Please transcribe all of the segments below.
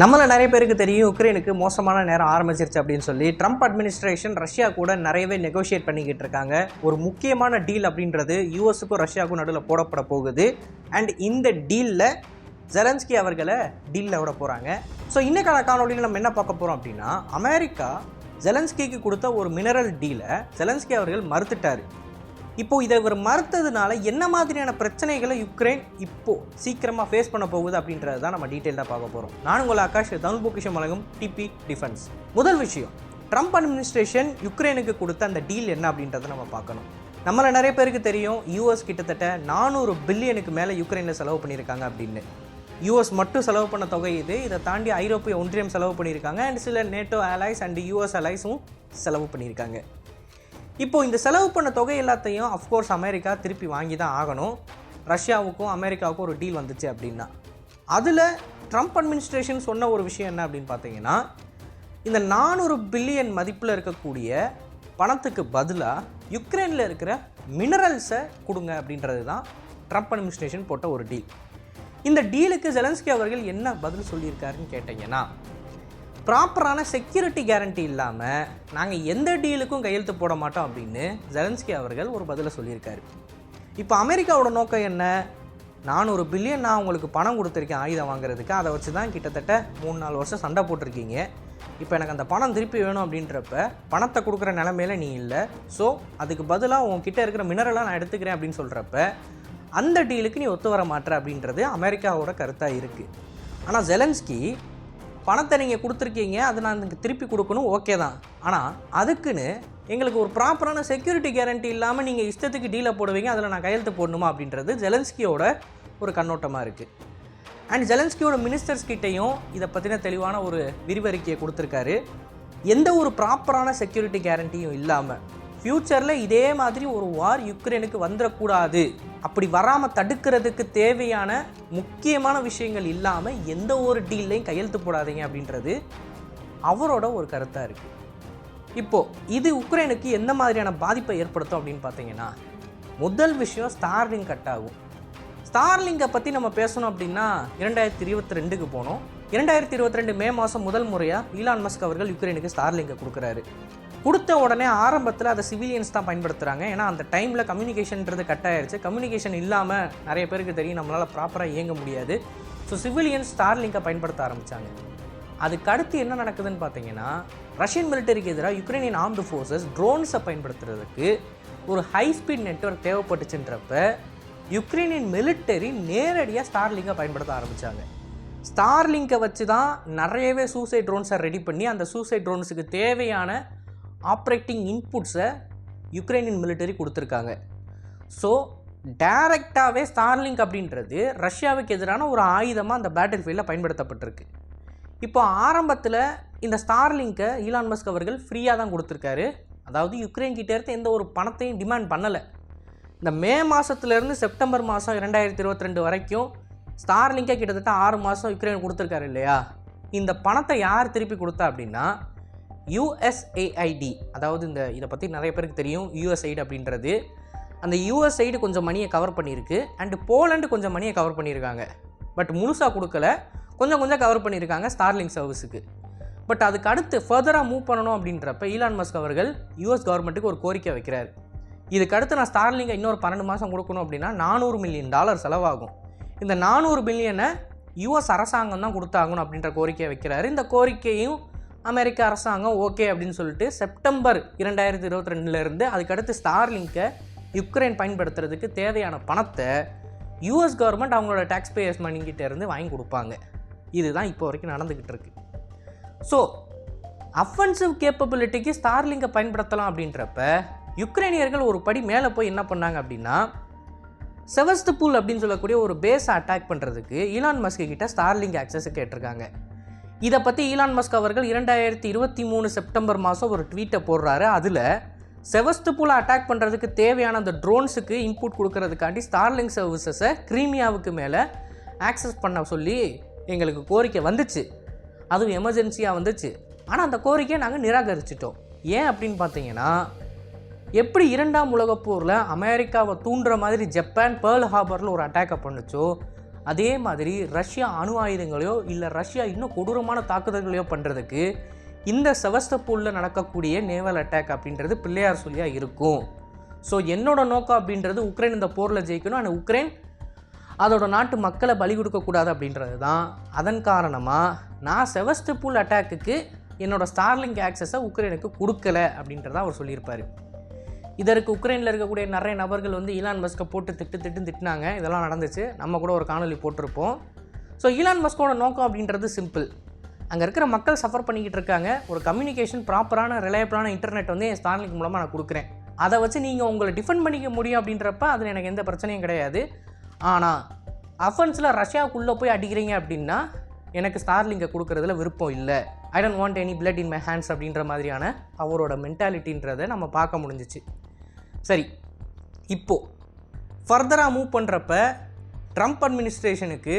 நம்மள நிறைய பேருக்கு தெரியும் உக்ரைனுக்கு மோசமான நேரம் ஆரம்பிச்சிருச்சு அப்படின்னு சொல்லி. ட்ரம்ப் அட்மினிஸ்ட்ரேஷன் ரஷ்யா கூட நிறையவே நெகோஷியேட் பண்ணிக்கிட்டு இருக்காங்க. ஒரு முக்கியமான டீல் அப்படின்றது யூஎஸுக்கும் ரஷ்யாவுக்கும் நடுவில் போடப்பட போகுது. அண்ட் இந்த டீலில் ஜெலன்ஸ்கி அவர்களை டீலில் விட போகிறாங்க ஸோ இன்னைக்கான காணொலியில் நம்ம என்ன பார்க்க போகிறோம் அப்படின்னா அமெரிக்கா ஜெலன்ஸ்கிக்கு கொடுத்த ஒரு மினரல் டீலை ஜெலன்ஸ்கி அவர்கள் மறுத்துட்டார். இப்போ இதை இவர் மறுத்ததுனால என்ன மாதிரியான பிரச்சனைகளை யுக்ரைன் இப்போ சீக்கிரமாக ஃபேஸ் பண்ண போகுது அப்படின்றத தான் நம்ம டீட்டெயிலாக பார்க்க போகிறோம் நான் உங்கள் ஆகாஷ் தமிழ் பொக்கிஷம் வழங்கும் டிபி டிஃபென்ஸ் முதல் விஷயம் ட்ரம்ப் அட்மினிஸ்ட்ரேஷன் யுக்ரைனுக்கு கொடுத்த அந்த டீல் என்ன அப்படின்றத நம்ம பார்க்கணும். நம்மள நிறைய பேருக்கு தெரியும் யூஎஸ் கிட்டத்தட்ட நானூறு பில்லியனுக்கு மேலே யுக்ரைனில் செலவு பண்ணியிருக்காங்க அப்படின்னு. யூஎஸ் மட்டும் செலவு பண்ண தொகை இது. இதை தாண்டி ஐரோப்பிய ஒன்றியம் செலவு பண்ணியிருக்காங்க. அண்ட் சில நேட்டோ அலைஸ் அண்ட் யூஎஸ் அலைஸும் செலவு பண்ணியிருக்காங்க. இப்போ இந்த செலவு பண்ண தொகை எல்லாத்தையும் அஃப்கோர்ஸ் அமெரிக்கா திருப்பி வாங்கி தான் ஆகணும். ரஷ்யாவுக்கும் அமெரிக்காவுக்கும் ஒரு டீல் வந்துச்சு அப்படின்னா. அதில் ட்ரம்ப் அட்மினிஸ்ட்ரேஷன் சொன்ன ஒரு விஷயம் என்ன அப்படின்னு பார்த்தீங்கன்னா இந்த நானூறு பில்லியன் மதிப்பில் இருக்கக்கூடிய பணத்துக்கு பதிலாக யுக்ரைனில் இருக்கிற மினரல்ஸை கொடுங்க அப்படின்றது தான் ட்ரம்ப் அட்மினிஸ்ட்ரேஷன் போட்ட ஒரு டீல் இந்த டீலுக்கு ஜெலன்ஸ்கி அவர்கள் என்ன பதில் சொல்லியிருக்காருன்னு கேட்டிங்கன்னா ப்ராப்பரான செக்யூரிட்டி கேரண்டி இல்லாமல் நாங்கள் எந்த டீலுக்கும் கையெழுத்து போட மாட்டோம் அப்படின்னு ஜெலன்ஸ்கி அவர்கள் ஒரு பதிலை சொல்லியிருக்காரு. இப்போ அமெரிக்காவோட நோக்கம் என்ன? நானூறு பில்லியன் நான் உங்களுக்கு பணம் கொடுத்துருக்கேன் ஆயுதம் வாங்குறதுக்கு. அதை வச்சு தான் கிட்டத்தட்ட மூணு நாலு வருஷம் சண்டை போட்டிருக்கீங்க. இப்போ எனக்கு அந்த பணம் திருப்பி வேணும் அப்படின்றப்ப பணத்தை கொடுக்குற நிலமையில நீ இல்லை. ஸோ அதுக்கு பதிலாக உங்ககிட்ட இருக்கிற மினரலாக நான் எடுத்துக்கிறேன் அப்படின்னு சொல்கிறப்ப அந்த டீலுக்கு நீ ஒத்து வர மாட்டேற அப்படின்றது அமெரிக்காவோட கருத்தாக இருக்குது ஆனால் ஜெலன்ஸ்கி பணத்தை நீங்கள் கொடுத்துருக்கீங்க அதை நான் எனக்கு திருப்பி கொடுக்கணும் ஓகே தான். ஆனால் அதுக்குன்னு எங்களுக்கு ஒரு ப்ராப்பரான செக்யூரிட்டி கேரண்டி இல்லாமல் நீங்கள் இஷ்டத்துக்கு டீலை போடுவீங்க அதில் நான் கையெழுத்து போடணுமா அப்படின்றது ஜெலன்ஸ்கியோட ஒரு கண்ணோட்டமாக இருக்குது அண்ட் ஜெலன்ஸ்கியோட மினிஸ்டர்ஸ் கிட்டேயும் இதை பற்றின தெளிவான ஒரு விரிவறிக்கையை கொடுத்துருக்காரு. எந்த ஒரு ப்ராப்பரான செக்யூரிட்டி கேரண்டியும் இல்லாமல் ஃப்யூச்சரில் இதே மாதிரி ஒரு வார் யுக்ரைனுக்கு வந்துடக்கூடாது. அப்படி வராமல் தடுக்கிறதுக்கு தேவையான முக்கியமான விஷயங்கள் இல்லாமல் எந்த ஒரு டீல்லையும் கையெழுத்து போடாதீங்க அப்படின்றது அவரோட ஒரு கருத்தாக இருக்குது இப்போது இது உக்ரைனுக்கு எந்த மாதிரியான பாதிப்பை ஏற்படுத்தும் அப்படின்னு பார்த்தீங்கன்னா முதல் விஷயம் ஸ்டார்லிங் கட் ஆகும். ஸ்டார்லிங்கை பற்றி நம்ம பேசணும் அப்படின்னா இரண்டாயிரத்தி இருபத்தி ரெண்டுக்கு போனோம். இரண்டாயிரத்தி இருபத்தி ரெண்டு மே மாதம் முதல் முறையாக ஈலான் மஸ்க் அவர்கள் யுக்ரைனுக்கு ஸ்டார்லிங்கை கொடுக்குறாரு. கொடுத்த உடனே ஆரம்பத்தில் அதை சிவிலியன்ஸ் தான் பயன்படுத்துகிறாங்க ஏன்னா அந்த டைமில் கம்யூனிகேஷன்ன்றது கட் ஆயிருச்சு. கம்யூனிகேஷன் இல்லாமல் நிறைய பேருக்கு தெரியும். நம்மளால் ப்ராப்பராக இயங்க முடியாது. ஸோ சிவிலியன்ஸ் ஸ்டார்லிங்கை பயன்படுத்த ஆரம்பித்தாங்க அதுக்கு அடுத்து என்ன நடக்குதுன்னு பார்த்தீங்கன்னா ரஷ்யன் மிலிட்டரிக்கு எதிராக யுக்ரைனியன் ஆர்ம்டு ஃபோர்ஸஸ் ட்ரோன்ஸை பயன்படுத்துறதுக்கு ஒரு ஹை ஸ்பீட் நெட்ஒர்க் தேவைப்பட்டுச்சுன்றப்ப யுக்ரைனியன் மிலிட்டரி நேரடியாக ஸ்டார்லிங்கை பயன்படுத்த ஆரம்பித்தாங்க ஸ்டார்லிங்கை வச்சு தான் நிறையவே சூசைட் ட்ரோன்ஸை ரெடி பண்ணி அந்த சூசைட் ட்ரோன்ஸுக்கு தேவையான ஆப்ரேட்டிங் இன்புட்ஸை யுக்ரைனின் மிலிட்டரி கொடுத்துருக்காங்க. ஸோ டைரக்டாகவே ஸ்டார்லிங்க் அப்படின்றது ரஷ்யாவுக்கு எதிரான ஒரு ஆயுதமாக அந்த பேட்டில் ஃபீல்டில் பயன்படுத்தப்பட்டிருக்கு. இப்போ ஆரம்பத்தில் இந்த ஸ்டார்லிங்கை ஈலான் மஸ்க் அவர்கள் ஃப்ரீயாக தான் கொடுத்துருக்காரு. அதாவது யுக்ரைன் கிட்டே இருந்து எந்த ஒரு பணத்தையும் டிமாண்ட் பண்ணலை. இந்த மே மாதத்துலேருந்து செப்டம்பர் மாதம் இரண்டாயிரத்தி இருபத்தி ரெண்டு வரைக்கும் ஸ்டார்லிங்கை கிட்டத்தட்ட ஆறு மாதம் யுக்ரைன் கொடுத்துருக்காரு இல்லையா? இந்த பணத்தை யார் திருப்பி கொடுத்தா அப்படின்னா யூஎஸ்ஏஐடி அதாவது இந்த இதை பற்றி நிறைய பேருக்கு தெரியும். யூஎஸ்ஐடி அப்படின்றது. அந்த யூஎஸ்ஐடி கொஞ்சம் மணியை கவர் பண்ணியிருக்கு. அண்டு போலண்டு கொஞ்சம் மணியை கவர் பண்ணியிருக்காங்க. பட் முழுசாக கொடுக்கல. கொஞ்சம் கொஞ்சம் கவர் பண்ணியிருக்காங்க ஸ்டார்லிங் சர்வீஸுக்கு பட் அதுக்கு அடுத்து ஃபர்தராக மூவ் பண்ணணும் அப்படின்றப்ப ஈலான் மஸ்க் அவர்கள் யூஎஸ் கவர்மெண்ட்டுக்கு ஒரு கோரிக்கை வைக்கிறார். இதுக்கு அடுத்து நான் ஸ்டார்லிங்கை இன்னொரு பன்னெண்டு மாதம் கொடுக்கணும் அப்படின்னா நானூறு மில்லியன் டாலர் செலவாகும். இந்த நானூறு மில்லியனை யூஎஸ் அரசாங்கம் தான் கொடுத்தாகணும் அப்படின்ற கோரிக்கையை வைக்கிறாரு. இந்த கோரிக்கையும் அமெரிக்க அரசாங்கம் ஓகே அப்படின்னு சொல்லிட்டு செப்டம்பர் இரண்டாயிரத்தி இருபத்தி ரெண்டுலேருந்து அதுக்கடுத்து ஸ்டார்லிங்கை யுக்ரைன் பயன்படுத்துறதுக்கு தேவையான பணத்தை யூஎஸ் கவர்மெண்ட் அவங்களோட டேக்ஸ் பேயர்ஸ் மணிக்கிட்ட இருந்து வாங்கி கொடுப்பாங்க. இதுதான் இப்போ வரைக்கும் நடந்துக்கிட்டு இருக்கு. ஸோ அஃபென்சிவ் கேப்பபிலிட்டிக்கு ஸ்டார்லிங்கை பயன்படுத்தலாம் அப்படின்றப்ப யுக்ரைனியர்கள் ஒரு படி மேலே போய் என்ன பண்ணாங்க அப்படின்னா செவஸ்தபூல் அப்படின்னு சொல்லக்கூடிய ஒரு பேஸை அட்டாக் பண்ணுறதுக்கு ஈலான் மஸ்கிட்ட ஸ்டார்லிங் ஆக்சஸ் கேட்டிருக்காங்க. இதை பற்றி ஈலான் மஸ்க் அவர்கள் இரண்டாயிரத்தி இருபத்தி மூணு செப்டம்பர் மாதம் ஒரு ட்வீட்டை போடுறாரு. அதில் செவஸ்தபூலை அட்டாக் பண்ணுறதுக்கு தேவையான அந்த ட்ரோன்ஸுக்கு இன்புட் கொடுக்கறதுக்காண்டி ஸ்டார்லிங் சர்வீசஸை கிரீமியாவுக்கு மேலே ஆக்சஸ் பண்ண சொல்லி எங்களுக்கு கோரிக்கை வந்துச்சு. அதுவும் எமர்ஜென்சியாக வந்துச்சு. ஆனால் அந்த கோரிக்கையை நாங்கள் நிராகரிச்சிட்டோம். ஏன் அப்படின்னு பார்த்தீங்கன்னா எப்படி இரண்டாம் உலகப் போரில் அமெரிக்காவை தூண்டுற மாதிரி ஜப்பான் பேர்ல் ஹார்பரில் ஒரு அட்டாக்கை பண்ணுச்சோ அதே மாதிரி ரஷ்யா அணு ஆயுதங்களையோ இல்லை ரஷ்யா இன்னும் கொடூரமான தாக்குதல்களையோ பண்ணுறதுக்கு இந்த செவஸ்தப்பூலில் நடக்கக்கூடிய நேவல் அட்டாக் அப்படின்றது பிள்ளையார் சொல்லியாக இருக்கும். ஸோ என்னோட நோக்கம் அப்படின்றது உக்ரைன் இந்த போரில் ஜெயிக்கணும். ஆனால் உக்ரைன் அதோட நாட்டு மக்களை பலி கொடுக்கக்கூடாது அப்படின்றது தான் அதன் காரணமாக நான் செவஸ்டபூல் அட்டாக்குக்கு என்னோடய ஸ்டார்லிங்க் ஆக்சஸை உக்ரைனுக்கு கொடுக்கல அப்படின்றத அவர் சொல்லியிருப்பார். இதற்கு உக்ரைனில் இருக்கக்கூடிய நிறைய நபர்கள் வந்து ஈலான் மஸ்கை போட்டு திட்டு திட்டு திட்டினாங்க. இதெல்லாம் நடந்துச்சு. நம்ம கூட ஒரு காணொலி போட்டிருப்போம். ஸோ ஈலான் மஸ்கோட நோக்கம் அப்படின்றது சிம்பிள் அங்கே இருக்கிற மக்கள் சஃபர் பண்ணிக்கிட்டு இருக்காங்க. ஒரு கம்யூனிகேஷன் ப்ராப்பரான ரிலையபிளான இன்டர்நெட் வந்து என் ஸ்டார்லிங் மூலமாக நான் கொடுக்குறேன். அதை வச்சு நீங்கள் உங்களை டிஃபெண்ட் பண்ணிக்க முடியும் அப்படின்றப்ப அதில் எனக்கு எந்த பிரச்சனையும் கிடையாது. ஆனால் அஃபன்ஸில் ரஷ்யாவுக்குள்ளே போய் அடிக்கிறீங்க அப்படின்னா எனக்கு ஸ்டார்லிங்கை கொடுக்குறதுல விருப்பம் இல்லை. I don't want any blood in my hands அப்படின்ற மாதிரியான அவரோட மென்டாலிட்டின்றதை நம்ம பார்க்க முடிஞ்சிச்சு. சரி இப்போது ஃபர்தராக மூவ் பண்ணுறப்ப ட்ரம்ப் அட்மினிஸ்ட்ரேஷனுக்கு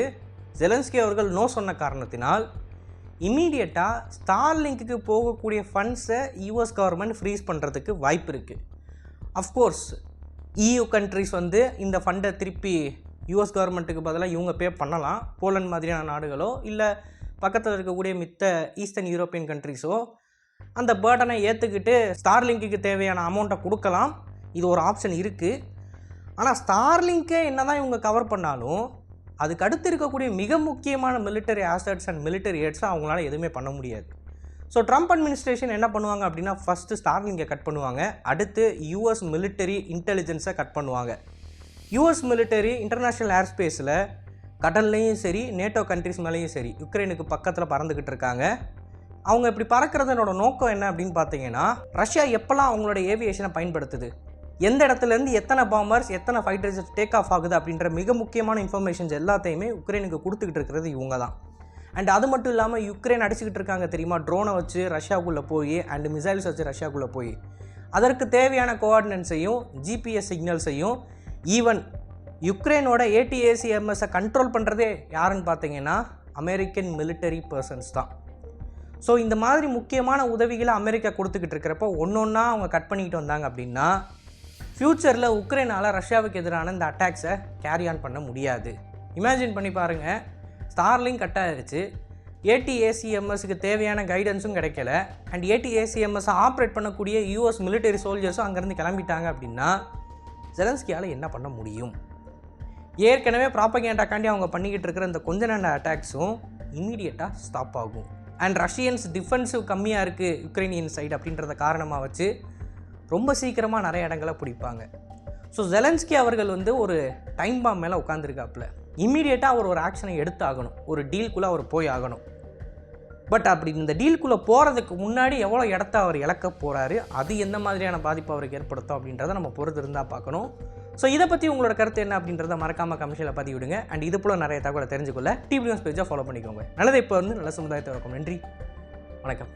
ஜெலன்ஸ்கி அவர்கள் நோ சொன்ன காரணத்தினால் இமீடியட்டாக ஸ்டார்லிங்க்கு போகக்கூடிய ஃபண்ட்ஸை யூஎஸ் கவர்மெண்ட் ஃப்ரீஸ் பண்ணுறதுக்கு வாய்ப்பு இருக்குது அஃப்கோர்ஸ் EU கண்ட்ரிஸ் வந்து இந்த ஃபண்டை திருப்பி யூஎஸ் கவர்மெண்ட்டுக்கு பதிலாக இவங்க பே பண்ணலாம். போலண்ட் மாதிரியான நாடுகளோ இல்லை பக்கத்தில் இருக்கக்கூடிய மித்த ஈஸ்டர்ன் யூரோப்பியன் கண்ட்ரிஸோ அந்த பேர்டனை ஏற்றுக்கிட்டு ஸ்டார்லிங்க்குக்கு தேவையான அமௌண்ட்டை கொடுக்கலாம். இது ஒரு ஆப்ஷன் இருக்குது ஆனால் ஸ்டார்லிங்க்கே என்ன தான் இவங்க கவர் பண்ணாலும் அதுக்கு அடுத்து இருக்கக்கூடிய மிக முக்கியமான மிலிட்டரி ஆசட்ஸ் அண்ட் மிலிட்டரி ஏட்ஸை அவங்களால எதுவுமே பண்ண முடியாது. ஸோ ட்ரம்ப் அட்மினிஸ்ட்ரேஷன் என்ன பண்ணுவாங்க அப்படின்னா ஃபஸ்ட்டு ஸ்டார்லிங்கை கட் பண்ணுவாங்க. அடுத்து யூஎஸ் மிலிட்டரி இன்டெலிஜென்ஸை கட் பண்ணுவாங்க. யூஎஸ் மிலிட்டரி இன்டர்நேஷ்னல் ஏர் ஸ்பேஸில் கடல்லையும் சரி நேட்டோ கண்ட்ரிஸ் மேலேயும் சரி யுக்ரைனுக்கு பக்கத்தில் பறந்துக்கிட்டு இருக்காங்க. அவங்க இப்படி பறக்கிறதனோட நோக்கம் என்ன அப்படின்னு பார்த்தீங்கன்னா ரஷ்யா எப்போல்லாம் அவங்களோட ஏவியேஷனை பயன்படுத்துது? எந்த இடத்துலேருந்து எத்தனை பாம்பர்ஸ் எத்தனை ஃபைட்டர்ஸ் டேக் ஆஃப் ஆகுது அப்படின்ற மிக முக்கியமான இன்ஃபர்மேஷன்ஸ் எல்லாத்தையுமே உக்ரைனுக்கு கொடுத்துக்கிட்டு இருக்கிறது இவங்க தான் அண்ட் அது மட்டும் இல்லாமல் யுக்ரைன் அடிச்சுக்கிட்டு இருக்காங்க தெரியுமா? ட்ரோனை வச்சு ரஷ்யாவுக்குள்ளே போய் அண்ட் மிசைல்ஸ் வச்சு ரஷ்யாவுக்குள்ளே போய். அதற்கு தேவையான கோஆர்டினன்ஸையும் ஜிபிஎஸ் சிக்னல்ஸையும் ஈவன் யுக்ரைனோட ஏடிஏசிஎம்எஸை கண்ட்ரோல் பண்ணுறதே யாருன்னு பார்த்தீங்கன்னா அமெரிக்கன் மிலிட்டரி பர்சன்ஸ் தான். ஸோ இந்த மாதிரி முக்கியமான உதவிகளை அமெரிக்கா கொடுத்துக்கிட்டு இருக்கிறப்போ ஒன்று ஒன்றா அவங்க கட் பண்ணிக்கிட்டு வந்தாங்க அப்படின்னா ஃப்யூச்சரில் உக்ரைனால் ரஷ்யாவுக்கு எதிரான இந்த அட்டாக்ஸை கேரி ஆன் பண்ண முடியாது. இமேஜின் பண்ணி பாருங்கள் ஸ்டார்லிங் கட் ஆயிருச்சு. ஏடிஏசிஎம்எஸ்க்கு தேவையான கைடன்ஸும் கிடைக்கல. அண்ட் ஏடிஏசிஎம்எஸ் ஆப்ரேட் பண்ணக்கூடிய யூஎஸ் மிலிட்டரி சோல்ஜர்ஸும் அங்கேருந்து கிளம்பிட்டாங்க அப்படின்னா ஜெலன்ஸ்கியால் என்ன பண்ண முடியும்? ஏற்கனவே ப்ராப்பகேண்டாக்காண்டி அவங்க பண்ணிக்கிட்டு இருக்கிற இந்த கொஞ்ச நேர அட்டாக்ஸும் இம்மீடியட்டாக ஸ்டாப் ஆகும். அண்ட் ரஷ்யன்ஸ் டிஃபென்சிவ் கம்மியாக இருக்குது யுக்ரைனியன் சைடு அப்படின்றத காரணமாக வச்சு ரொம்ப சீக்கிரமாக நிறைய இடங்களை பிடிப்பாங்க. ஸோ ஜெலன்ஸ்கி அவர்கள் வந்து ஒரு டைம் பாம் மேலே உட்காந்துருக்காப்புல இம்மீடியட்டாக அவர் ஒரு ஆக்ஷனை எடுத்து ஆகணும் ஒரு டீல்குள்ளே அவர் போய் ஆகணும். பட் அப்படி இந்த டீலுக்குள்ளே போகிறதுக்கு முன்னாடி எவ்வளோ இடத்த அவர் இழக்க போகிறாரு அது எந்த மாதிரியான பாதிப்பு அவருக்கு ஏற்படுத்தும் அப்படின்றத நம்ம பொறுத்து இருந்தால் பார்க்கணும். ஸோ இதை பற்றி உங்களோட கருத்து என்ன அப்படின்றத மறக்காமல் கமிஷனில் பதிவிடுங்க. அண்ட் இது போல் நிறைய தகவலை தெரிஞ்சுக்கொள்ள டிவி நியூஸ் பேஜாக ஃபாலோ பண்ணிக்கோங்க. நல்லதை இப்போ வந்து நல்ல சமுதாயத்தை இருக்கும் நன்றி. வணக்கம்.